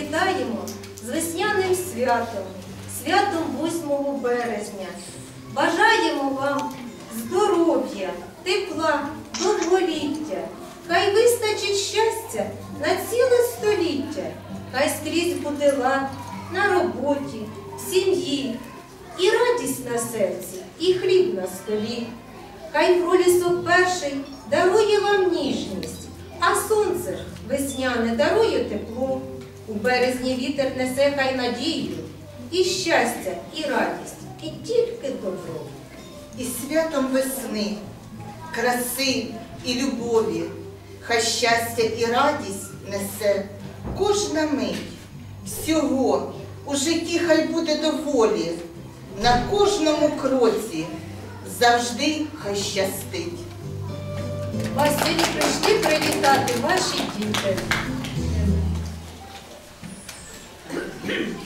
вітаємо з весняним святом, святом 8 березня. Бажаємо вам здоров'я, тепла, довголіття. Хай вистачить щастя на ціле століття, хай скрізь буде лад на роботі, в сім'ї, і радість на серці, і хліб на столі. Хай пролісок перший дарує вам ніжність, а сонце весняне дарує тепло. У березні вітер несе хай надію, і щастя, і радість, і тільки добро. і святом весни, краси і любові, хай щастя і радість несе кожна мить. Всього у житті хай буде доволі, на кожному кроці завжди хай щастить. Вас сьогодні прийшли привітати ваші діти. Jesus.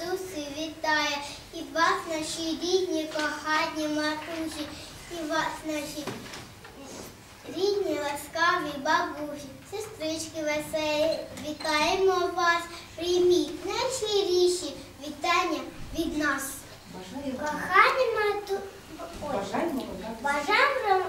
Матусі вітає, і вас, наші рідні, кохані матусі, і вас, наші рідні, ласкаві бабусі, сестрички веселі, вітаємо вас, прийміть найщиріші вітання від нас. Кохані мату... Ой. Бажаємо вам. Бажаємо вам-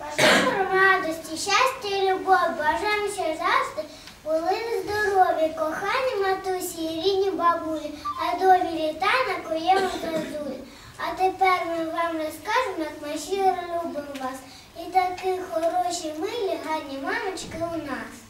бажаємо вам радості, щастя і любов, бажаємо, що завжди були здорові, кохані матусі і рідні бабулі, а дові літа накуємо зазулі. А тепер ми вам розкажемо, як ми щиро любимо вас. І такі хороші, милі, гарні мамочки у нас.